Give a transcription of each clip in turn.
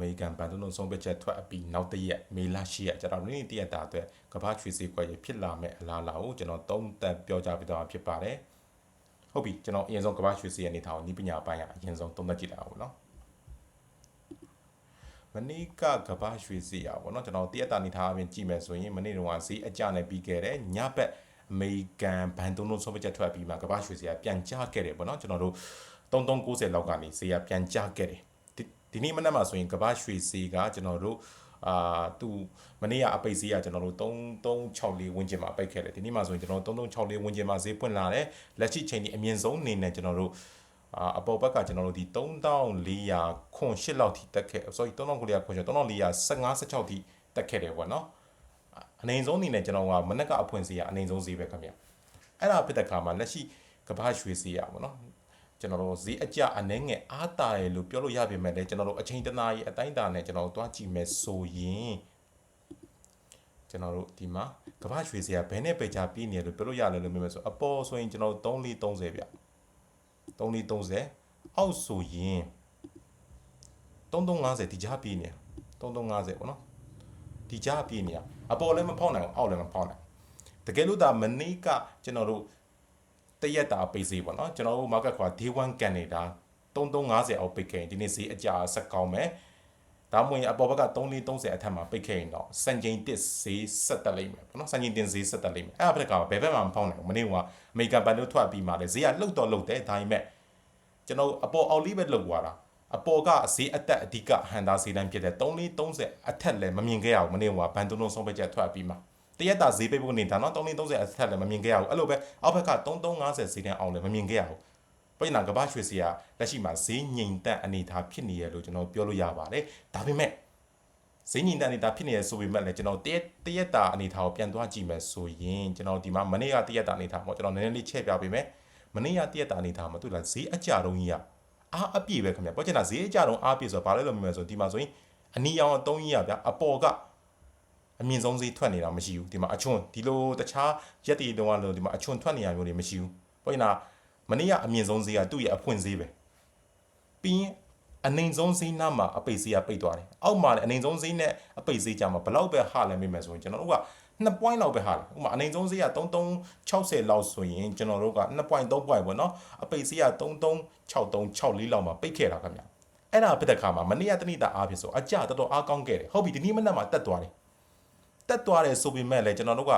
မေရိကန်ဘဏ်သုံးလုံးဆုံးဖြတ်ချက်ထွက်အပြီးနောက်တစ်ရက်မေလ10ရက်ကျွန်တော်နေ့တရက်တာအတွက်ကမ္ဘာရွှေစည်းကွက်ရဖြစ်လာမဲ့အလားအလာကိုကျွန်တော်သုံးသပ်ပြောကြားပေးသွားမှာဖြစ်ပါတယ်ဟုတ်ပြီကျွန်တော်အရင်ဆုံးကမ္ဘာရွှေစည်းရဲ့အနေထားကိုဤပညာပိုင်းကအရင်ဆုံးသုံးသပ်ကြည့်လိုက်အောင်နော်မနေ့ကကမ္ဘာရွှေစည်းရပါတော့ကျွန်တော်တရက်တာအနေထားအပြင်ကြည့်မယ်ဆိုရင်မနေ့တုန်းကဈေးအကျနဲ့ပြီးခဲ့တဲ့ညဘက်အမေရိကန်ဘဏ်သုံးလုံးဆုံးဖြတ်ချက်ထွက်ပြီးမှကမ္ဘာရွှေစည်းကပြန်ကျခဲ့တယ်ပေါ့နော်ကျွန်တော်တို့3390လောက်ကနေဈေးကပြန်ကျခဲ့တယ် ဒီနေ့မနက်မှာဆိုရင်ကမ္ဘာရွှေဈေးကကျွန်တော်တို့အာသူမနေ့ကအပိတ်ဈေးကကျွန်တော်တို့3364ဝန်းကျင်မှာပိတ်ခဲ့တယ်ဒီနေ့မှာဆိုရင်ကျွန်တော်တို့3364ဝန်းကျင်မှာဈေးပွင့်လာတယ်လက်ရှိချိန်ဒီအမြင့်ဆုံးအနေနဲ့ကျွန်တော်တို့အာအပေါ်ဘက်ကကျွန်တော်တို့ဒီ3400ခွန်8လောက်ထိတက်ခဲ့ sorry 3400ခွန်8 3415 16ထိတက်ခဲ့တယ်ပေါ့နော်အနေဆုံးအနေနဲ့ကျွန်တော်ကမနက်ကအဖွင့်ဈေးကအနေဆုံးဈေးပဲခင်ဗျအဲ့ဒါဖြစ်တဲ့ခါမှာလက်ရှိကမ္ဘာရွှေဈေးရပါတော့ ကျွန်တော်တို့ဈေးအကျအနှဲငယ်အားတာရလို့ပြောလို့ရပေမဲ့လည်းကျွန်တော်တို့အချိန်တနာရီအတိုင်းတာနဲ့ကျွန်တော်တို့တွားကြည့်မယ်ဆိုရင်ကျွန်တော်တို့ဒီမှာကမ္ဘာရွှေဈေးကဘယ်နဲ့ပဲချပြီးနေလို့ပြောလို့ရတယ်လို့ပြောမယ်ဆိုအပေါ်ဆိုရင်ကျွန်တော်တို့3430ဗျ3430အောက်ဆိုရင်3350ဒီကြားပြီးနေ3350ပေါ့နော်ဒီကြားပြီးနေအပေါ်လည်းမဖောက်နိုင်ဘူးအောက်လည်းမဖောက်နိုင်တကယ်လို့ဒါမနေ့ကကျွန်တော်တို့ တရက်တာပိတ်စေးပေါ့နော်ကျွန်တော်တို့ market ခွာ day 1ကန်နေတာ3350အောက်ပိတ်ခဲ့ရင်ဒီနေ့ဈေးအကြဆက်ကောင်းမယ်ဒါမှမဟုတ်အပေါ်ဘက်က3430အထက်မှာပိတ်ခဲ့ရင်တော့စံချိန်တစ်ဈေးဆက်တက်လိမ့်မယ်ပေါ့နော်စံချိန်တင်ဈေးဆက်တက်လိမ့်မယ်အဲ့ဒါဘက်ကဘယ်ဘက်မှမဖောင်းနိုင်ဘူးမနေ့ကအမေရိကန်ဘန်တို့ထွက်ပြီးမှလည်းဈေးကလှုပ်တော့လှုပ်တယ်ဒါပေမဲ့ကျွန်တော်အပေါ်အောက်လေးပဲလှုပ်သွားတာအပေါ်ကဈေးအတက်အဓိကဟန်တာဈေးတန်းဖြစ်တဲ့3430အထက်လည်းမမြင်ခဲ့ရဘူးမနေ့ကဘန်တုံးလုံးဆုံးဖြတ်ချက်ထွက်ပြီးမှ တရက်တာဈေးပိတ်ဖို့နေတာနော်3330အထက်လည်းမမြင်ခဲ့ရဘူးအဲ့လိုပဲအောက်ဘက်က3350ဈေးတန်းအောင်လည်းမမြင်ခဲ့ရဘူးပြည်နာကဘာရွှေစီကလက်ရှိမှာဈေးငြိမ်သက်အနေထားဖြစ်နေရလို့ကျွန်တော်ပြောလို့ရပါတယ်ဒါပေမဲ့ဈေးငြိမ်သက်အနေထားဖြစ်နေရဆိုပေမဲ့လည်းကျွန်တော်တရက်တရက်တာအနေထားကိုပြန်သွားကြည့်မယ်ဆိုရင်ကျွန်တော်ဒီမှာမနေ့ကတရက်တာအနေထားပေါ့ကျွန်တော်နည်းနည်းလေးချဲ့ပြပေးမယ်မနေ့ကတရက်တာအနေထားမှာသူကဈေးအကြတုံးကြီးကအားအပြည့်ပဲခင်ဗျပြောချင်တာဈေးအကြတုံးအားပြည့်ဆိုတော့ဘာလဲလို့မြင်မယ်ဆိုဒီမှာဆိုရင်အနီရောင်အတုံးကြီးကဗျအပေါ်က အမြင့်ဆုံးဈေးထွက်နေတာမရှိဘူးဒီမှာအချွန်းဒီလိုတခြားရက်တီတုံးကလို့ဒီမှာအချွန်းထွက်နေရမျိုးတွေမရှိဘူးပြောချင်တာမနေ့ကအမြင့်ဆုံးဈေးကသူ့ရဲ့အဖွင့်ဈေးပဲပြီးရင်အနိုင်ဆုံးဈေးနားမှာအပိတ်ဈေးကပိတ်သွားတယ်အောက်မှာလည်းအနိုင်ဆုံးဈေးနဲ့အပိတ်ဈေးကြမှာဘလောက်ပဲဟာလဲမိမယ်ဆိုရင်ကျွန်တော်တို့က2 point လောက်ပဲဟာတယ်ဥပမာအနိုင်ဆုံးဈေးက3360လောက်ဆိုရင်ကျွန်တော်တို့က2 point 3 point ပေါ့နော်အပိတ်ဈေးက336364လောက်မှာပိတ်ခဲ့တာခင်ဗျအဲ့ဒါဖြစ်တဲ့ခါမှာမနေ့ကတနေ့တာအားဖြစ်ဆိုအကြတော်တော်အားကောင်းခဲ့တယ်ဟုတ်ပြီဒီနေ့မနက်မှာတက်သွားတယ် တက်သွားတယ်ဆိုပေမဲ့လည်းကျွန်တော်တို့က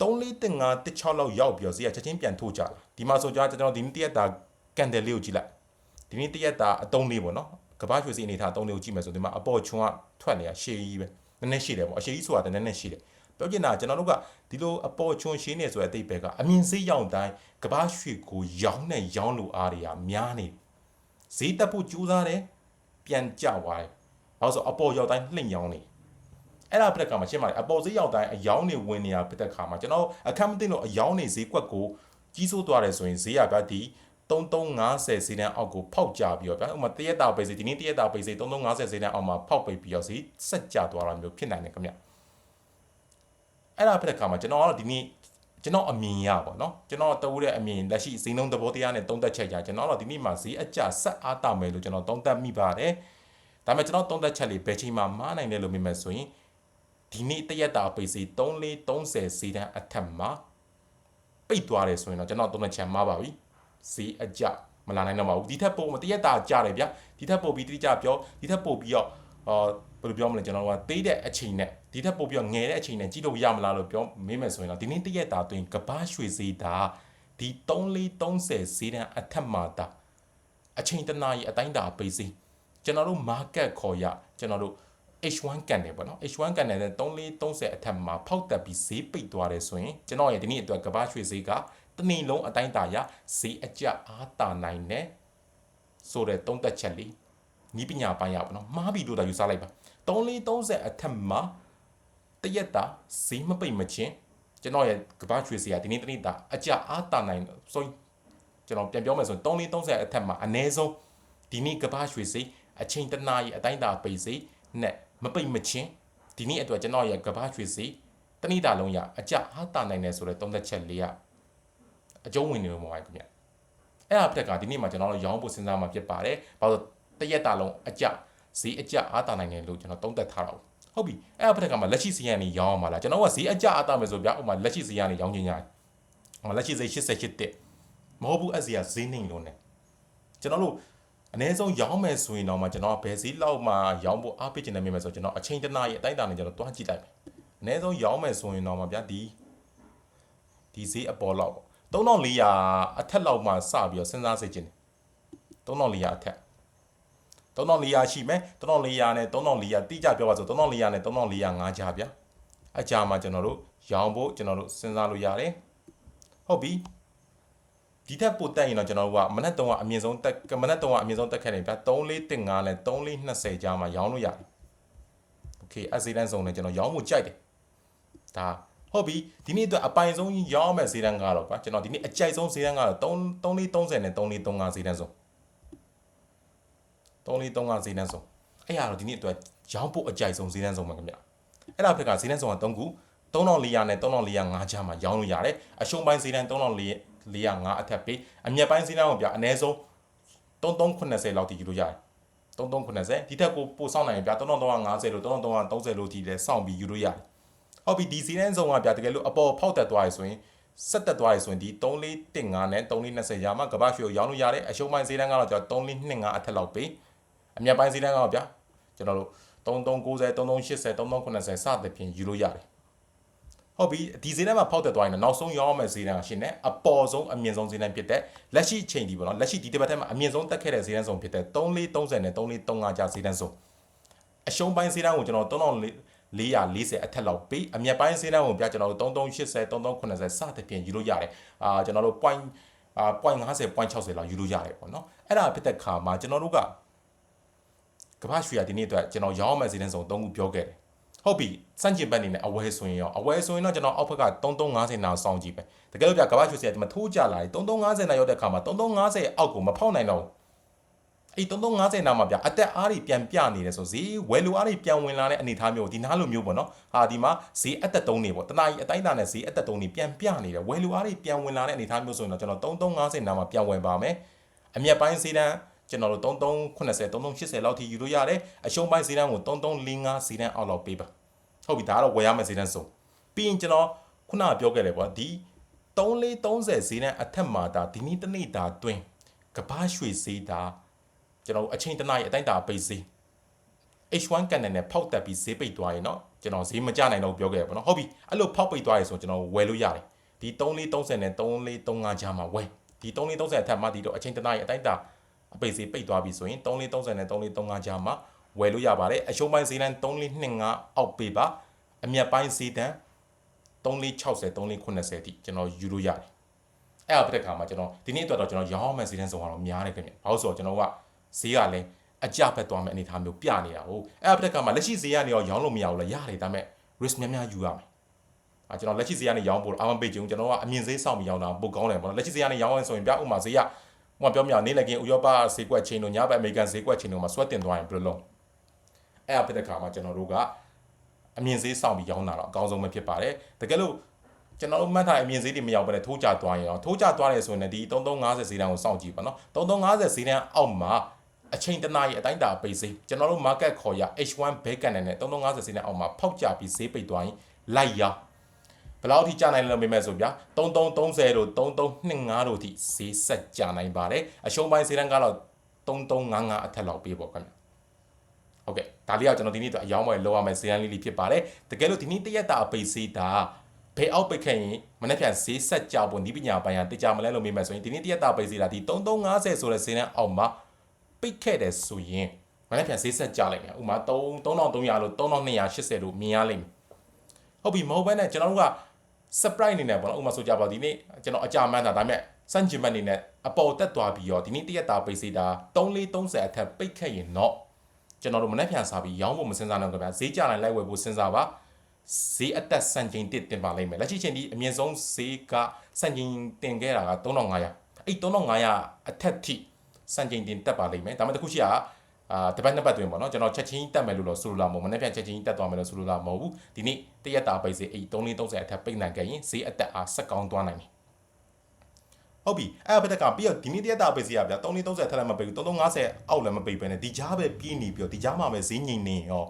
341516လောက်ရောက်ပြီးတော့ဈေးကချက်ချင်းပြန်ထိုးကြလာဒီမှာဆိုကြကျွန်တော်ဒီနေ့တရက်တာကန်တယ်လေးကိုကြည့်လိုက်ဒီနေ့တရက်တာအတုံးလေးပေါ့နော်ကဘာရွှေစီအနေထားအတုံးလေးကိုကြည့်မယ်ဆိုဒီမှာအပေါ်ချွန်းကထွက်နေတာရှေးကြီးပဲနည်းနည်းရှိတယ်ပေါ့အရှေးကြီးဆိုတာနည်းနည်းရှိတယ်ပြောချင်တာကျွန်တော်တို့ကဒီလိုအပေါ်ချွန်းရှင်းနေဆိုတဲ့အတိတ်ပဲကအမြင်စေးရောက်တိုင်းကဘာရွှေကိုရောင်းနဲ့ရောင်းလို့အားတွေကများနေဈေးတက်ဖို့ကြိုးစားတယ်ပြန်ကြသွားတယ်ဘာလို့ဆိုအပေါ်ရောက်တိုင်းလှင့်ရောင်းနေ အဲ့ဒါပြတဲ့ခါမှာရှင်းပါတယ်အပေါ်ဈေးရောက်တိုင်းအယောင်းနေဝင်နေရပြတဲ့ခါမှာကျွန်တော်အခက်မသိလို့အယောင်းနေဈေးကွက်ကိုကြီးစိုးသွားတယ်ဆိုရင်ဈေးရပြဒီ3350ဈေးတန်းအောက်ကိုဖောက်ကြပြီးတော့ဗျာဥပမာတရက်တာပိတ်ဈေးဒီနေ့တရက်တာပိတ်ဈေး3350ဈေးတန်းအောက်မှာဖောက်ပိတ်ပြီးတော့ဈေးဆက်ကြသွားတာမျိုးဖြစ်နိုင်တယ်ခင်ဗျအဲ့ဒါဖြစ်တဲ့ခါမှာကျွန်တော်ကတော့ဒီနေ့ကျွန်တော်အမြင်ရပါတော့ကျွန်တော်တဝူတဲ့အမြင်လက်ရှိဈေးနှုန်းသဘောတရားနဲ့သုံးသက်ချက်ကြကျွန်တော်တော့ဒီနေ့မှာဈေးအကျဆက်အားတာမယ်လို့ကျွန်တော်သုံးသက်မိပါတယ်ဒါပေမဲ့ကျွန်တော်သုံးသက်ချက်လေးဘယ်ချိန်မှမားနိုင်တယ်လို့မြင်မယ်ဆိုရင် ဒီနေ့တရက်တာပိတ်စီ3430စီတန်းအထက်မှာပိတ်သွားတယ်ဆိုရင်တော့ကျွန်တော်သုံးသက်ချက်မှားပါပြီဈေးအကျမလာနိုင်တော့ပါဘူးဒီထက်ပိုတရက်တာကြတယ်ဗျဒီထက်ပိုပြီးတိကျပြောဒီထက်ပိုပြီးတော့အာဘယ်လိုပြောမလဲကျွန်တော်ကသေးတဲ့အချိန်နဲ့ဒီထက်ပိုပြီးတော့ငယ်တဲ့အချိန်နဲ့ကြည့်လို့ရမလားလို့ပြောမေးမယ်ဆိုရင်တော့ဒီနေ့တရက်တာတွင်ကဘာရွှေဈေးတာဒီ3430ဈေးတန်းအထက်မှာတာအချိန်တနာရီအတိုင်းတာပေးစီကျွန်တော်တို့ market ခေါ်ရကျွန်တော်တို့ H1 ကန်တယ်ပေါ့နော် H1 ကန်တယ်နဲ့3430အထက်မှာဖောက်တက်ပြီးဈေးပိတ်သွားတယ်ဆိုရင်ကျွန်တော်ရဲ့ဒီနေ့အတွက်ကဘာရွှေဈေးကတနည်းလုံးအတိုင်းတာရဈေးအကျအားတာနိုင်တယ်ဆိုတဲ့သုံးသက်ချက်လေးနီးပညာပိုင်းရပါတော့မှားပြီလို့သာယူဆလိုက်ပါ3430အထက်မှာတရက်တာဈေးမပိတ်မချင်းကျွန်တော်ရဲ့ကဘာရွှေဈေးကဒီနေ့တနေ့တာအကျအားတာနိုင်ဆိုကျွန်တော်ပြန်ပြောမယ်ဆိုရင်3430အထက်မှာအနည်းဆုံးဒီနေ့ကဘာရွှေဈေးအချိန်တနာရီအတိုင်းတာပိတ်ဈေးနဲ့ မပိတ်မချင်းဒီနေ့အတွက်ကျွန်တော်ရဲ့ကဘာရွှေဈေးတနေ့တာလုံးရအကျအားတာနိုင်တယ်ဆိုတဲ့သုံးသက်ချက်လေးကအကျုံးဝင်နေလို့မဟုတ်ပါဘူးခင်ဗျအဲ့ဒါပြက်ကဒီနေ့မှာကျွန်တော်တို့ရောင်းဖို့စဉ်းစားမှာဖြစ်ပါတယ်ဘာလို့တရက်တာလုံးအကျဈေးအကျအားတာနိုင်တယ်လို့ကျွန်တော်သုံးသပ်ထားတာဟုတ်ပြီအဲ့အဖက်ကမှလက်ရှိဈေးကနေရောင်းအောင်ပါလားကျွန်တော်ကဈေးအကျအားတာမယ်ဆိုဗျာဥပမာလက်ရှိဈေးကနေရောင်းချင်ကြတယ်ဟိုလက်ရှိဈေး88တက်မဟုတ်ဘူးအဲ့ဈေးကဈေးနှိမ်လို့ ਨੇ ကျွန်တော်တို့ အနည်းဆုံးရောင်းမယ်ဆိုရင်တော့မှကျွန်တော်ဘယ်ဈေးလောက်မှရောင်းဖို့အားပေးချင်တယ်မြင်မယ်ဆိုကျွန်တော်အချိန်တနားရဲ့အတိုင်းအတာနဲ့ကျွန်တော်တွားကြည့်လိုက်မယ်အနည်းဆုံးရောင်းမယ်ဆိုရင်တော့မှဗျာဒီဒီဈေးအပေါ်လောက်3400အထက်လောက်မှစပြီးတော့စဉ်းစားစေချင်တယ်3400အထက်3400ရှိမယ်3400နဲ့3400တိကျပြောပါဆို3400နဲ့3405ကြားဗျာအကြားမှာကျွန်တော်တို့ရောင်းဖို့ကျွန်တော်တို့စဉ်းစားလို့ရတယ်ဟုတ်ပြီ ဒီထက်ပိုတက်ရင်တော့ကျွန်တော်တို့ကမနက်တုံးကအမြင့်ဆုံးတက်ကမနက်တုံးကအမြင့်ဆုံးတက်ခဲ့တယ်ဗျာ3415နဲ့3420ကြားမှာရောင်းလို့ရတယ်โอเคအစီတန်းစုံနဲ့ကျွန်တော်ရောင်းဖို့ကြိုက်တယ်ဒါဟုတ်ပြီဒီနေ့အတွက်အပိုင်ဆုံးရောင်းမဲ့ဈေးတန်းကတော့ကွာကျွန်တော်ဒီနေ့အကြိုက်ဆုံးဈေးတန်းကတော့3 3430နဲ့3435ဈေးတန်းစုံ3435ဈေးတန်းစုံအဲ့ဟာတော့ဒီနေ့အတွက်ရောင်းဖို့အကြိုက်ဆုံးဈေးတန်းစုံပါခင်ဗျအဲ့ဒါဖက်ကဈေးတန်းစုံက3ခု3400နဲ့3405ကြားမှာရောင်းလို့ရတယ်အရှုံးပိုင်းဈေးတန်း3400 405အထက်ပေးအမြက်ပိုင်းစီးနှောင်းကိုပြအနည်းဆုံး3380လောက်တည်ယူလို့ရတယ်3380ဒီထက်ကိုပို့ဆောင်နိုင်ရင်ပြ3350လို့3330လို့ဒီလဲစောင့်ပြီးယူလို့ရတယ်ဟုတ်ပြီဒီစီးနှန်းစုံကပြတကယ်လို့အပေါ်ဖောက်တက်သွားရဆိုရင်ဆက်တက်သွားရဆိုရင်ဒီ3415နဲ့3420ရာမှာကမ္ဘာရွှေကိုရောင်းလို့ရတယ်အရှုံးပိုင်းဈေးတန်းကတော့ကျွန်တော်3425အထက်လောက်ပေးအမြတ်ပိုင်းဈေးတန်းကတော့ဗျာကျွန်တော်တို့3390 3380 3390စသဖြင့်ယူလို့ရတယ် ဟုတ်ပြီဒီဈေးတန်းမှာဖောက်တက်သွားရင်နောက်ဆုံးရောင်းရမယ့်ဈေးတန်းကရှင်နဲ့အပေါ်ဆုံးအမြင့်ဆုံးဈေးတန်းဖြစ်တဲ့လက်ရှိချိန်ဒီပေါ့နော်လက်ရှိဒီတစ်ပတ်ထဲမှာအမြင့်ဆုံးတက်ခဲ့တဲ့ဈေးတန်းဆုံးဖြစ်တဲ့3430နဲ့3435ကျဈေးတန်းဆုံးအရှုံးပိုင်းဈေးတန်းကိုကျွန်တော်3440အထက်လောက်ပေးအမြတ်ပိုင်းဈေးတန်းကိုပြကျွန်တော်တို့3380 3390စသဖြင့်ယူလို့ရတယ်အာကျွန်တော်တို့ point အာ point 50 point 60လောက်ယူလို့ရတယ်ပေါ့နော်အဲ့ဒါဖြစ်တဲ့ခါမှာကျွန်တော်တို့ကကမ္ဘာရွှေရဒီနေ့အတွက်ကျွန်တော်ရောင်းရမယ့်ဈေးတန်းဆုံး၃ခုပြောခဲ့တယ် ဟုတ်ပြီစန့်ကျင်ဘက်အနေနဲ့အဝဲဆိုရင်ရောအဝဲဆိုရင်တော့ကျွန်တော်အောက်ဘက်က3350နာစောင့်ကြည့်ပဲတကယ်လို့ပြကမ္ဘာရွှေစရာဒီမှာထိုးကြလာတယ်3350နာရောက်တဲ့ခါမှာ3350အောက်ကိုမဖောက်နိုင်တော့အဲ့3350နာမှာပြအတက်အားတွေပြန်ပြနေတယ်ဆိုဈေးဝယ်လိုအားတွေပြန်ဝင်လာတဲ့အနေအထားမျိုးဒီနားလိုမျိုးပေါ့နော်ဟာဒီမှာဈေးအတက်သုံးနေပေါ့တနားကြီးအတိုင်းသားနဲ့ဈေးအတက်သုံးနေပြန်ပြနေတယ်ဝယ်လိုအားတွေပြန်ဝင်လာတဲ့အနေအထားမျိုးဆိုရင်တော့ကျွန်တော်3350နာမှာပြန်ဝင်ပါမယ်အမျက်ပိုင်းဈေးတန်း ကျွန်တော်တို့3380 3380လောက်ထိယူလို့ရတယ်အရှုံးပိုင်းဈေးတန်းကို3345ဈေးတန်းအောက်လောက်ပေးပါဟုတ်ပြီဒါကတော့ဝယ်ရမယ့်ဈေးတန်းစုံပြီးရင်ကျွန်တော်ခုနကပြောခဲ့တယ်ကွာဒီ3430ဈေးတန်းအထက်မှာဒါဒီနေ့တနေ့ဒါတွင်ကဘာရွှေဈေးဒါကျွန်တော်အချိန်တနားရီအတိုင်းတာပိတ်ဈေး H1 ကန်နယ်နဲ့ဖောက်တက်ပြီးဈေးပိတ်သွားရင်တော့ကျွန်တော်ဈေးမကျနိုင်တော့ပြောခဲ့ရပါတော့ဟုတ်ပြီအဲ့လိုဖောက်ပိတ်သွားရင်ဆိုကျွန်တော်ဝယ်လို့ရတယ်ဒီ3430နဲ့3435ကြားမှာဝယ်ဒီ3430အထက်မှဒီတော့အချိန်တနားရီအတိုင်းတာ အပိတ်ဈေးပိတ်သွားပြီဆိုရင်3430နဲ့3435ကြားမှာဝယ်လို့ရပါတယ်အရှုံးပိုင်းဈေးတန်း3425အောက်ပေးပါအမြတ်ပိုင်းဈေးတန်း3460 3480တိကျွန်တော်ယူလို့ရတယ်အဲ့အပတဲ့ခါမှာကျွန်တော်ဒီနေ့အတွက်တော့ကျွန်တော်ရောင်းမယ်ဈေးတန်းဆောင်ကတော့များတယ်ခင်ဗျဘာလို့ဆိုတော့ကျွန်တော်ကဈေးကလည်းအကြဖက်သွားမယ့်အနေအထားမျိုးပြနေတာဟုတ်အဲ့အပတဲ့ခါမှာလက်ရှိဈေးကနေရောရောင်းလို့မရဘူးလားရတယ်ဒါပေမဲ့ risk များများယူရမယ်အာကျွန်တော်လက်ရှိဈေးကနေရောင်းဖို့အာမပေးချင်ကျွန်တော်ကအမြင့်ဈေးစောင့်ပြီးရောင်းတာပိုကောင်းတယ်ပေါ့နော်လက်ရှိဈေးကနေရောင်းရင်ဆိုရင်ပြဥမာဈေးက ဟိုပြောမြနေလကင်းဥရောပဈေးကွက်ချင်းတို့ညဘက်အမေရိကန်ဈေးကွက်ချင်းတို့မှာဆွဲတင်သွားရင်ဘယ်လိုလုပ်အဲ့အဖြစ်တဲ့ခါမှာကျွန်တော်တို့ကအမြင့်ဈေးဆောင်ပြီးရောင်းတာတော့အကောင်းဆုံးပဲဖြစ်ပါတယ်တကယ်လို့ကျွန်တော်တို့မှတ်ထားအမြင့်ဈေးတွေမရောက်ဘဲနဲ့ထိုးကြသွားရင်တော့ထိုးကြသွားတယ်ဆိုရင်ဒီ3350ဈေးတန်းကိုစောင့်ကြည့်ပါနော်3350ဈေးတန်းအောက်မှာအချိန်တနားရီအတိုင်းတာပိတ်ဈေးကျွန်တော်တို့ market ခေါ်ရ H1 ဘဲကန်နဲ့3350ဈေးတန်းအောက်မှာဖောက်ကြပြီးဈေးပိတ်သွားရင်လိုက်ရ ဘယ်လောက်ထိကြာနိုင်လဲမေးမယ်ဆိုဗျာ3330တို့3325တို့ထိဈေးဆက်ကြာနိုင်ပါတယ်အရှုံးပိုင်းဈေးတန်းကတော့3355အထက်လောက်ပေးပေါ့ခင်ဗျာဟုတ်ကဲ့ဒါလေးကကျွန်တော်ဒီနေ့တော့အယောင်းမွေလောက်ရမယ်ဈေးရန်လေးလေးဖြစ်ပါတယ်တကယ်လို့ဒီနေ့တရက်တာအပိတ်ဈေးတာဘယ်အောက်ပိတ်ခဲ့ရင်မနေ့ပြန်ဈေးဆက်ကြဖို့ဒီပညာပိုင်းကတကြမလဲလို့မေးမယ်ဆိုရင်ဒီနေ့တရက်တာပိတ်ဈေးတာဒီ3350ဆိုတဲ့ဈေးနဲ့အောက်မှာပိတ်ခဲ့တယ်ဆိုရင်မနေ့ပြန်ဈေးဆက်ကြလိုက်မယ်ဥမာ3 3300လို့3280လို့မြင်ရလိမ့်မယ်ဟုတ်ပြီမဟုတ်ဘဲနဲ့ကျွန်တော်တို့က surprise အနေနဲ့ပေါ့နော်ဥမာဆိုကြပါဒီနေ့ကျွန်တော်အကြမ်းမှန်းတာဒါပေမဲ့စန့်ကျင်ဘက်အနေနဲ့အပေါ်တက်သွားပြီးတော့ဒီနေ့တရက်တာပိတ်စီတာ3430အထက်ပိတ်ခဲ့ရင်တော့ကျွန်တော်တို့မနေ့ပြန်စားပြီးရောင်းဖို့မစင်စားတော့ကြဗျာဈေးကြလိုက်လိုက်ဝယ်ဖို့စဉ်းစားပါဈေးအသက်စံချိန်တစ်တင်ပါလိမ့်မယ်လက်ရှိချိန်ဒီအမြင့်ဆုံးဈေးကစံချိန်တင်ခဲ့တာက3500အဲ့3500အထက်ထိစံချိန်တင်တက်ပါလိမ့်မယ်ဒါမှမဟုတ်တစ်ခုရှိတာ အာတပတ်နှစ်ပတ်တွင်ပေါ့နော်ကျွန်တော်ချက်ချင်းတက်မယ်လို့တော့ဆိုလိုလာမဟုတ်မနေ့ပြန်ချက်ချင်းတက်သွားမယ်လို့ဆိုလိုလာမဟုတ်ဘူးဒီနေ့တရက်တာပိတ်ဈေးအဲ့3430အထက်ပိတ်နိုင်ခဲ့ရင်ဈေးအသက်အားဆက်ကောင်းသွားနိုင်တယ်ဟဟုတ်ပြီအဲ့ဖက်ကပြီးတော့ဒီနေ့တရက်တာပေးစီရဗျာ330ထက်လည်းမပေးဘူး350အောက်လည်းမပေးဘဲနဲ့ဒီကြားပဲပြီးနေပြီးတော့ဒီကြားမှာပဲဈေးငိမ့်နေရော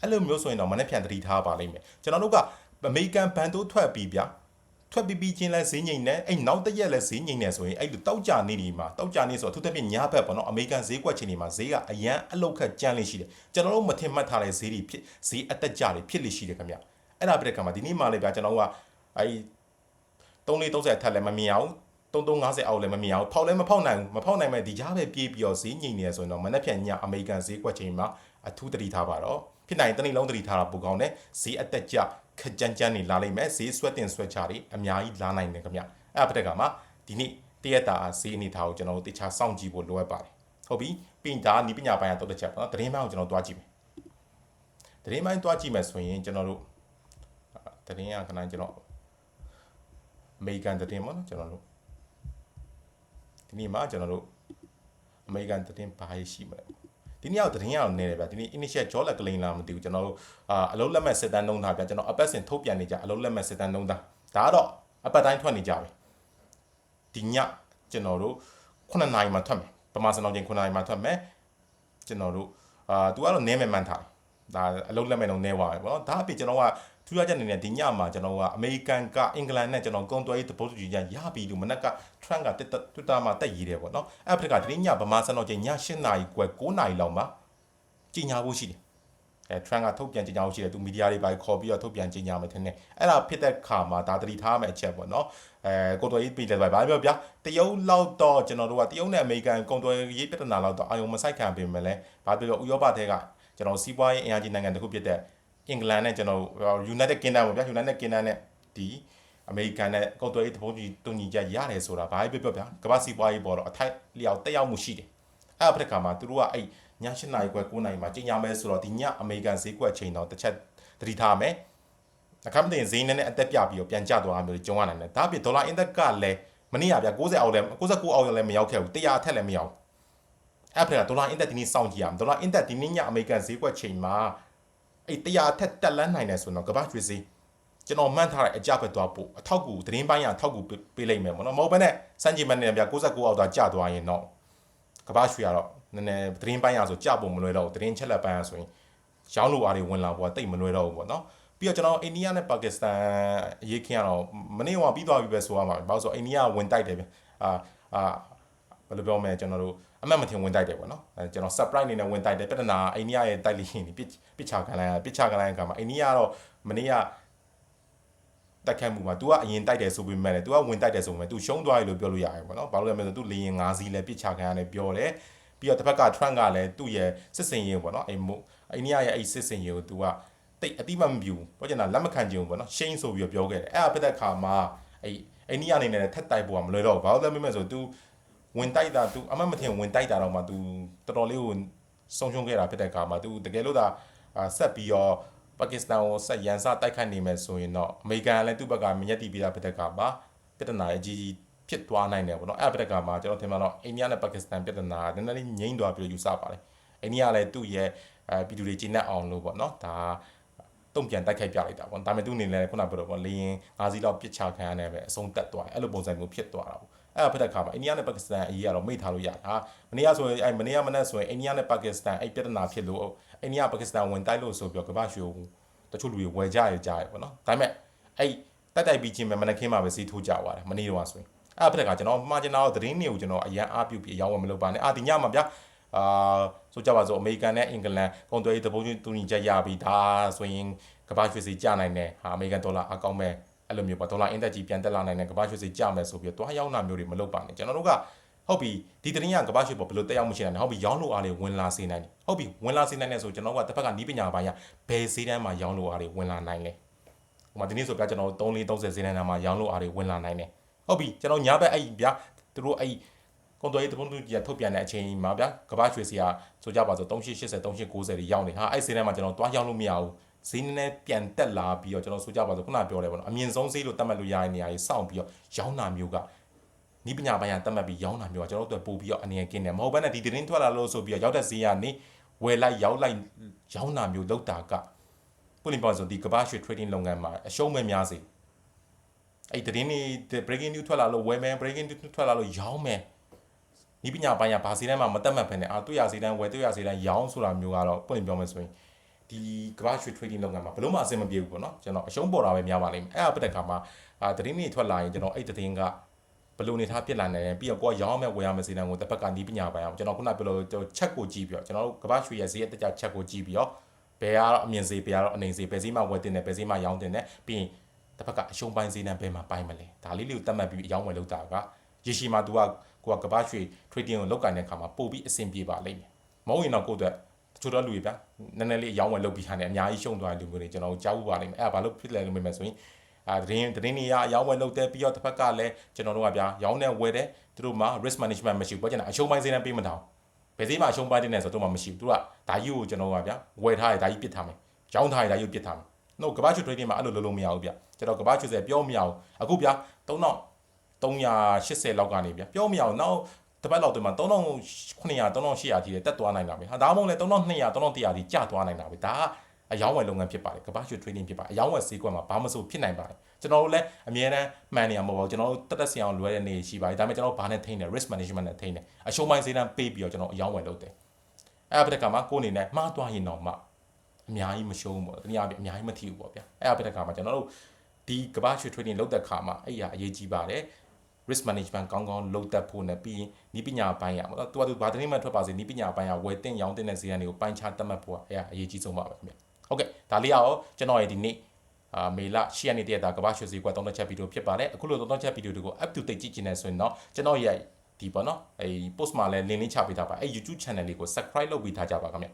အဲ့လိုမျိုးဆိုရင်တော့မနေ့ပြန်တတိထားပါလိမ့်မယ်ကျွန်တော်တို့ကအမေရိကန်ဘန်တို့ထွက်ပြီးဗျာ ထွက်ပြီးပြီးချင်းလဲဈေးငိမ့်နေအဲ့နောက်တစ်ရက်လဲဈေးငိမ့်နေဆိုရင်အဲ့လိုတောက်ကြနေဒီမှာတောက်ကြနေဆိုတော့သူတစ်ပြည့်ညားဘက်ပေါ့နော်အမေရိကန်ဈေးကွက်ချင်းဒီမှာဈေးကအရန်အလုတ်ခတ်ကြမ်းလေးရှိတယ်ကျွန်တော်တို့မထင်မှတ်ထားတဲ့ဈေးတွေဖြစ်ဈေးအတက်ကြတွေဖြစ်လိရှိတယ်ခင်ဗျအဲ့ဒါပြတဲ့ခါမှာဒီနေ့မှလည်းဗျာကျွန်တော်ကအဲ့3430ထက်လည်းမမြင်အောင်3350အောက်လည်းမမြင်အောင်ဖောက်လည်းမဖောက်နိုင်ဘူးမဖောက်နိုင်မဲ့ဒီကြားပဲပြေးပြီးတော့ဈေးငိမ့်နေရဆိုရင်တော့မနေ့ပြန်ညအမေရိကန်ဈေးကွက်ချင်းမှာအထူးတတိထားပါတော့ဖြစ်နိုင်တနေ့လုံးတတိထားတာပိုကောင်းတယ်ဈေးအတက်ကြ ခက်ကြမ်းကြမ်းနေလာလိမ့်မယ်ဈေးဆွဲတင်ဆွဲချတွေအများကြီးလာနိုင်တယ်ခင်ဗျအဲ့ဒါပြတဲ့ခါမှာဒီနေ့တရက်တာဈေးအနေထားကိုကျွန်တော်တို့တခြားစောင့်ကြည့်ဖို့လိုအပ်ပါတယ်ဟုတ်ပြီပြင်ဒါနီးပညာပိုင်းကတော့တစ်ချက်ပေါ့နော်သတင်းပိုင်းကိုကျွန်တော်တွားကြည့်မယ်သတင်းပိုင်းတွားကြည့်မယ်ဆိုရင်ကျွန်တော်တို့သတင်းရခဏကျွန်တော်အမေရိကန်သတင်းပေါ့နော်ကျွန်တော်တို့ဒီနေ့မှာကျွန်တော်တို့အမေရိကန်သတင်းဘာရှိမလဲ ဒီနေ့ကတော့သတင်းရအောင်နေတယ်ဗျဒီနေ့ initial job လက်ကလိန်လာမသိဘူးကျွန်တော်တို့အာအလုံးလက်မဲ့စစ်တမ်းနှုံးထားဗျကျွန်တော်အပတ်စဉ်ထုတ်ပြန်နေကြအလုံးလက်မဲ့စစ်တမ်းနှုံးထားဒါကတော့အပတ်တိုင်းထွက်နေကြပဲဒီညကျွန်တော်တို့9နာရီမှထွက်မယ်ပမာစံတော်ချိန်9နာရီမှထွက်မယ်ကျွန်တော်တို့အာသူကတော့နည်းမယ်မှန်းထားဒါအလုံးလက်မဲ့တော့နည်းသွားပဲပေါ့နော်ဒါအပြင်ကျွန်တော်က ထူးခြားချက်အနေနဲ့ဒီညမှာကျွန်တော်ကအမေရိကန်ကအင်္ဂလန်နဲ့ကျွန်တော်ကွန်တွဲရေးသဘောတူညီချက်ရပြီလို့မနက်က Trump က Twitter မှာတက်ရေးတယ်ပေါ့နော်အဲ့ဖက်ကဒီညဗမာစံတော်ချိန်ည8နာရီကွယ်9နာရီလောက်မှာကြီးညာဖို့ရှိတယ်အဲ Trump ကထုတ်ပြန်ကြီးညာဖို့ရှိတယ်သူမီဒီယာတွေပါခေါ်ပြီးတော့ထုတ်ပြန်ကြီးညာမယ်ထင်တယ်အဲ့ဒါဖြစ်တဲ့ခါမှာဒါတတိထားမယ်အချက်ပေါ့နော်အဲကွန်တွဲရေးပြည်တယ်ဗျာပြောဗျာတရုတ်လောက်တော့ကျွန်တော်တို့ကတရုတ်နဲ့အမေရိကန်ကွန်တွဲရေးပြဿနာလောက်တော့အာယုံမဆိုင်ခံပြင်မယ်လဲဘာပြောပြောဥရောပထဲကကျွန်တော်စီးပွားရေးအင်အားကြီးနိုင်ငံတစ်ခုဖြစ်တဲ့ အင်္ဂလန်နဲ့ကျွန်တော် United Kingdom ပေါ့ဗျာ United Kingdom နဲ့ဒီအမေရိကန်နဲ့ကုန်သွယ်ရေးသဘောတူညီချက်ရတယ်ဆိုတာဘာပဲပြောပြောဗျာကမ္ဘာစီးပွားရေးပေါ်တော့အထိုက်လျောက်တက်ရောက်မှုရှိတယ်အဲ့အဖက်ခါမှာသူတို့ကအဲ့ည7နာရီခွဲ9နာရီမှာကျင်းရမယ်ဆိုတော့ဒီညအမေရိကန်ဈေးကွက်ချိန်တော့တစ်ချက်သတိထားမယ်အခမ်းမတင်ဈေးနဲ့အသက်ပြပြီးတော့ပြန်ကျသွားမျိုးကြုံရနိုင်တယ်ဒါအပြင်ဒေါ်လာအင်ဒက်ကလည်းမနေ့ကဗျာ60အောက်လည်း69အောက်လည်းမရောက်ခဲ့ဘူး100အထက်လည်းမရောက်အဲ့ဖက်ကဒေါ်လာအင်ဒက်ဒီနေ့စောင့်ကြည့်ရမယ်ဒေါ်လာအင်ဒက်ဒီနေ့ညအမေရိကန်ဈေးကွက်ချိန်မှာ အဲ့တရားထက်တက်လန်းနိုင်တယ်ဆိုတော့ကမ္ဘာရွှေစည်းကျွန်တော်မှန်းထားတဲ့အကြဖက်သွားဖို့အထောက်ကူသတင်းပိုင်းရအထောက်ကူပေးလိုက်မယ်ပေါ့နော်မဟုတ်ဘဲနဲ့စံချိန်မနဲ့ဗျာ69အောက်သွားကျသွားရင်တော့ကမ္ဘာရွှေကတော့နည်းနည်းသတင်းပိုင်းရဆိုကြဖို့မလွယ်တော့ဘူးသတင်းချက်လက်ပိုင်းရဆိုရင်ရောင်းလို့အားတွေဝင်လာဖို့တိတ်မလွယ်တော့ဘူးပေါ့နော်ပြီးတော့ကျွန်တော်အိန္ဒိယနဲ့ပါကစ္စတန်အရေးခင်းရတော့မနေ့ကပြီးသွားပြီပဲဆိုရမှာဘာလို့ဆိုအိန္ဒိယဝင်တိုက်တယ်ဗျအာအာဘယ်လိုပြောမလဲကျွန်တော်တို့ အမှတ်မထင်ဝင်တိုက်တယ်ပေါ့နော်အဲကျွန်တော် surprise အနေနဲ့ဝင်တိုက်တယ်ပြဿနာအိန္ဒိယရဲ့တိုက်လိရင်ပစ်ပစ်ချခံလိုက်ရပစ်ချခံလိုက်ရကမှာအိန္ဒိယကတော့မနေ့ကတက်ခတ်မှုမှာ तू ကအရင်တိုက်တယ်ဆိုပေမဲ့လည်း तू ကဝင်တိုက်တယ်ဆိုပေမဲ့ तू ရှုံးသွားပြီလို့ပြောလို့ရတယ်ပေါ့နော်ဘာလို့လဲဆိုတော့ तू လေရင်၅စီးလဲပစ်ချခံရတယ်ပြောတယ်ပြီးတော့တစ်ဖက်က Trump ကလည်းသူ့ရဲ့စစ်စင်ရေးပေါ့နော်အဲ့မို့အိန္ဒိယရဲ့အဲ့စစ်စင်ရေးကို तू ကတိတ်အတိမမပြူပြောချင်တာလက်မခံကြဘူးပေါ့နော်ရှိန်ဆိုပြီးပြောခဲ့တယ်အဲ့ဒါဖြစ်တဲ့ခါမှာအဲ့အိန္ဒိယအနေနဲ့ထက်တိုက်ဖို့ကမလွယ်တော့ဘူးဘာလို့လဲမင်းဆို तू ဝင်တိုက်တာ तू အမမထင်ဝင်တိုက်တာတော့မှ तू တော်တော်လေးကိုဆုံးရှုံးခဲ့တာဖြစ်တဲ့အခါမှာ तू တကယ်လို့သာဆက်ပြီးတော့ပါကစ္စတန်ကိုဆက်ရန်စတိုက်ခိုက်နေမယ်ဆိုရင်တော့အမေရိကန်လည်းသူ့ဘက်ကမြက်တီးပြီးသားဖြစ်တဲ့အခါမှာပြဿနာအကြီးကြီးဖြစ်သွားနိုင်တယ်ပေါ့နော်အဲ့ပြဿနာမှာကျွန်တော်ထင်မှာတော့အိန္ဒိယနဲ့ပါကစ္စတန်ပြဿနာနည်းနည်းလေးငြိမ့်သွားပြီးယူဆပါတယ်အိန္ဒိယလည်းသူ့ရဲ့အဲပြည်သူတွေကျင်းတ်အောင်လို့ပေါ့နော်ဒါတုံ့ပြန်တိုက်ခိုက်ပြလိုက်တာပေါ့ဒါပေမဲ့သူအနေနဲ့ခုနပြောတော့ပေါ့လေရင်၅စီးလောက်ပစ်ချခံရနေပဲအဆုံးတက်သွားတယ်အဲ့လိုပုံစံမျိုးဖြစ်သွားတာပေါ့ အဲ့ဒါဖြစ်တဲ့ခါမှာအိန္ဒိယနဲ့ပါကစ္စတန်အရေးကတော့မိထားလို့ရတာမနေ့ကဆိုရင်အဲ့မနေ့ကမနေ့ဆိုရင်အိန္ဒိယနဲ့ပါကစ္စတန်အဲ့ပြဿနာဖြစ်လို့အိန္ဒိယပါကစ္စတန်ဝင်တိုက်လို့ဆိုပြီးတော့ကမ္ဘာရွှေတချို့လူတွေဝယ်ကြရကြရပေါ့နော်ဒါပေမဲ့အဲ့တိုက်တိုက်ပြီးချင်းပဲမနက်ခင်းမှာပဲစီးထိုးကြသွားတယ်မနေ့တော့ဆိုရင်အဲ့ဖြစ်တဲ့ခါကျွန်တော်မှားကျင်တော့သတင်းတွေကိုကျွန်တော်အရန်အားပြုပြီးအယောင်းဝယ်မလုပ်ပါနဲ့အာဒီညမှာဗျာအာဆိုကြပါစို့အမေရိကန်နဲ့အင်္ဂလန်ကုန်သွယ်ရေးသဘောတူညီချက်ရပြီးဒါဆိုရင်ကမ္ဘာရွှေစီကျနိုင်တယ်ဟာအမေရိကန်ဒေါ်လာအကောင့်မဲ့ အဲ့လိုမျိုးပေါ့ဒေါ်လာအင်တက်ကြီးပြန်တက်လာနိုင်တယ်ကမ္ဘာရွှေစီကျမယ်ဆိုပြီးတော့တွားရောက်နာမျိုးတွေမလုပ်ပါနဲ့ကျွန်တော်တို့ကဟုတ်ပြီဒီတရင်ကကမ္ဘာရွှေပေါ်ဘယ်လိုတက်ရောက်မှုရှိနိုင်လဲဟုတ်ပြီရောင်းလို့အားတွေဝင်လာစေနိုင်တယ်ဟုတ်ပြီဝင်လာစေနိုင်တယ်ဆိုကျွန်တော်ကတစ်ဖက်ကနီးပညာပိုင်းကဘယ်ဈေးတန်းမှာရောင်းလို့အားတွေဝင်လာနိုင်လဲဟိုမှာဒီနေ့ဆိုပြကျွန်တော်3 4 30ဈေးတန်းမှာရောင်းလို့အားတွေဝင်လာနိုင်တယ်ဟုတ်ပြီကျွန်တော်ညာဘက်အဲ့ဗျာသူတို့အဲ့ကွန်တော်ရေးတပုံတူကြီးထုတ်ပြန်တဲ့အချိန်မှာဗျာကဘာရွှေစီကဆိုကြပါစို့3880 3890တွေရောက်နေဟာအဲ့ဈေးတန်းမှာကျွန်တော်တွားရောက်လို့မရဘူး ဈေးနည်းနည်းပြန်တက်လာပြီးတော့ကျွန်တော်ဆိုကြပါစို့ခုနပြောတယ်ပေါ့နော်အမြင့်ဆုံးဈေးလို့သတ်မှတ်လို့ရတဲ့နေရာကြီးစောင့်ပြီးတော့ရောင်းတာမျိုးကနီးပညာပိုင်းကတတ်မှတ်ပြီးရောင်းတာမျိုးကကျွန်တော်တို့ပို့ပြီးတော့အနေနဲ့ကင်းတယ်မဟုတ်ဘဲနဲ့ဒီသတင်းထွက်လာလို့ဆိုပြီးတော့ရောက်တဲ့ဈေးကနေဝယ်လိုက်ရောက်လိုက်ရောင်းတာမျိုးလောက်တာကပုလင်ပေါ်ဆိုဒီကဘာရွှေ trading လုပ်ငန်းမှာအရှုံးမဲ့များစေအဲ့ဒီသတင်းတွေ breaking news ထွက်လာလို့ဝယ်မယ် breaking news ထွက်လာလို့ရောင်းမယ်ဒီပညာပိုင်းကဘာစီတန်းမှမတက်မှတ်ဖ ೇನೆ အာတွေ့ရစီတန်းဝယ်တွေ့ရစီတန်းရောင်းဆိုတာမျိုးကတော့ပွင့်ပြောမယ်ဆိုရင် ဒီကမ္ဘာရွှေ trading လုပ်ငန်းမှာဘယ်လို့မှအဆင်မပြေဘူးပေါ့နော်ကျွန်တော်အရှုံးပေါ်တာပဲများပါလိမ့်မယ်အဲ့အပတဲ့ခါမှာအာသတင်းတွေထွက်လာရင်ကျွန်တော်အဲ့သတင်းကဘယ်လိုနေထားပြစ်လာနေတယ်ပြီးတော့ကိုကရောင်းမဲ့ဝယ်ရမယ့်စီတန်းကိုတစ်ဖက်ကနီးပညာပိုင်းအောင်ကျွန်တော်ခုနပြောလို့ချက်ကိုကြည့်ပြီးတော့ကျွန်တော်တို့ကမ္ဘာရွှေရဲ့ဈေးအတက်ကြချက်ကိုကြည့်ပြီးတော့ဘယ်ကတော့အမြင့်ဈေးဘယ်ကတော့အနေဈေးဘယ်ဈေးမှဝယ်တင်တယ်ဘယ်ဈေးမှရောင်းတင်တယ်ပြီးရင်တစ်ဖက်ကအရှုံးပိုင်းဈေးနဲ့ဘယ်မှာပိုင်းမလဲဒါလေးလေးကိုတတ်မှတ်ပြီးအရောင်းဝယ်လုပ်တာကရေရှည်မှာ तू ကကိုကကမ္ဘာရွှေ trading ကိုလုပ်ကိုင်တဲ့အခါမှာပို့ပြီးအဆင်ပြေပါလိမ့်မယ်မဟုတ်ရင်တော့ကိုယ့်အတွက် တချို့တော့လူတွေဗျာနည်းနည်းလေးအရောင်းဝယ်လုပ်ပြီးဟာနဲ့အများကြီးရှုံသွားတဲ့လူမျိုးတွေကျွန်တော်တို့ကြားဘူးပါလိမ့်မယ်အဲ့ဒါဘာလို့ဖြစ်လဲလို့မေးမယ်ဆိုရင်အာသတင်းသတင်းတွေကအရောင်းဝယ်လုပ်တဲ့ပြီးတော့တစ်ဖက်ကလည်းကျွန်တော်တို့ကဗျာရောင်းတဲ့ဝယ်တဲ့သူတို့မှာ risk management မရှိဘူးပေါ့ကျွန်တော်အရှုံးပိုင်းဈေးနဲ့ပေးမတောင်းဘယ်ဈေးမှာအရှုံးပိုင်းတင်နေဆိုတော့မှမရှိဘူးသူကဒါကြီးကိုကျွန်တော်ကဗျာဝယ်ထားရဒါကြီးပြစ်ထားမယ်ရောင်းထားရဒါကြီးပြစ်ထားမယ်နှုတ်ကဘာချူ trading မှာအဲ့လိုလုပ်လို့မရဘူးဗျကျွန်တော်ကဘာချူစဲပြောမရဘူးအခုဗျာ3000 380လောက်ကနေဗျာပြောမရအောင်နောက် တစ်ပတ်လောက်တည်းမှာ3900 3800ထိတက်သွားနိုင်တာပဲဟာဒါမှမဟုတ်လေ3200 3100ထိကျသွားနိုင်တာပဲဒါကအယောင်းဝယ်လုပ်ငန်းဖြစ်ပါတယ်ကမ္ဘာရွှေ trading ဖြစ်ပါတယ်အယောင်းဝယ်ဈေးကွက်မှာဘာမှမဆိုဖြစ်နိုင်ပါတယ်ကျွန်တော်တို့လည်းအမြဲတမ်းမှန်နေရမှာမဟုတ်ဘူးကျွန်တော်တို့တက်တက်ဆင်အောင်လွယ်တဲ့နေရှိပါတယ်ဒါပေမဲ့ကျွန်တော်တို့ဘာနဲ့ထိန်းတယ် risk management နဲ့ထိန်းတယ်အရှုံးပိုင်းဈေးတန်းပေးပြီးတော့ကျွန်တော်အယောင်းဝယ်လုပ်တယ်အဲ့အပတက်ကမှာကိုယ်အနေနဲ့မှားသွားရင်တော့မှအများကြီးမရှုံးဘူးပေါ့တနည်းအားဖြင့်အများကြီးမထီဘူးပေါ့ဗျာအဲ့အပတက်ကမှာကျွန်တော်တို့ဒီကမ္ဘာရွှေ trading လုပ်တဲ့ခါမှာအဲ့ရအရေးကြီးပါတယ် risk management ကောင်းကောင်းလုပ်တတ်ဖို့နဲ့ပြီးရင်ဤပညာပိုင်းရပေါ့နော်သူကသူဘာတနည်းမှထွက်ပါစေဤပညာပိုင်းရဝယ်တင်ရောင်းတင်တဲ့ဈေးကနေကိုပိုင်းခြားတတ်မှတ်ဖို့အဲ့အရေးကြီးဆုံးပါပဲခင်ဗျဟုတ်ကဲ့ဒါလေးရောကျွန်တော်ရဲ့ဒီနေ့အာမေလ10ရက်နေ့တည်းတာကမ္ဘာရွှေဈေးကွက်သုံးသက်ချက်ဗီဒီယိုဖြစ်ပါတယ်အခုလိုသုံးသက်ချက်ဗီဒီယိုတွေကို up to date ကြည့်ချင်တယ်ဆိုရင်တော့ကျွန်တော်ရဲ့ဒီပေါ့နော်အဲ post မှာလည်း link လေးချပေးထားပါအဲ YouTube channel လေးကို subscribe လုပ်ပြီးထားကြပါခင်ဗျ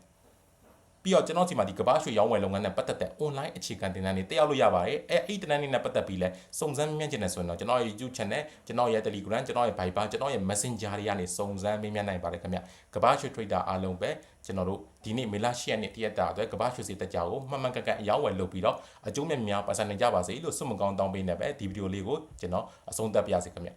ပြီးတော့ကျွန်တော်ဒီမှာဒီကမ္ဘာရွှေရောင်းဝယ်လုပ်ငန်းနဲ့ပတ်သက်တဲ့ online အခြေခံတင်တန်းတွေတက်ရောက်လို့ရပါတယ်အဲအဲ့ဒီတင်တန်းတွေနဲ့ပတ်သက်ပြီးလဲစုံစမ်းမြင်ကျင်နေဆိုရင်တော့ကျွန်တော်ရဲ့ YouTube channel ကျွန်တော်ရဲ့ Telegram ကျွန်တော်ရဲ့ Viber ကျွန်တော်ရဲ့ Messenger တွေကနေစုံစမ်းမြင်မြန်နိုင်ပါတယ်ခင်ဗျကမ္ဘာရွှေ trader အားလုံးပဲကျွန်တော်တို့ဒီနေ့မေလ10ရက်နေ့တရက်တာအတွက်ကမ္ဘာရွှေစီတက်ကြကိုမှန်မှန်ကန်ကန်အရောက်ဝယ်လုပ်ပြီးတော့အကျိုးမြတ်များပတ်စံနေကြပါစေလို့ဆုမကောင်းတောင်းပေးနေပဲဒီဗီဒီယိုလေးကိုကျွန်တော်အဆုံးသတ်ပါရစေခင်ဗျ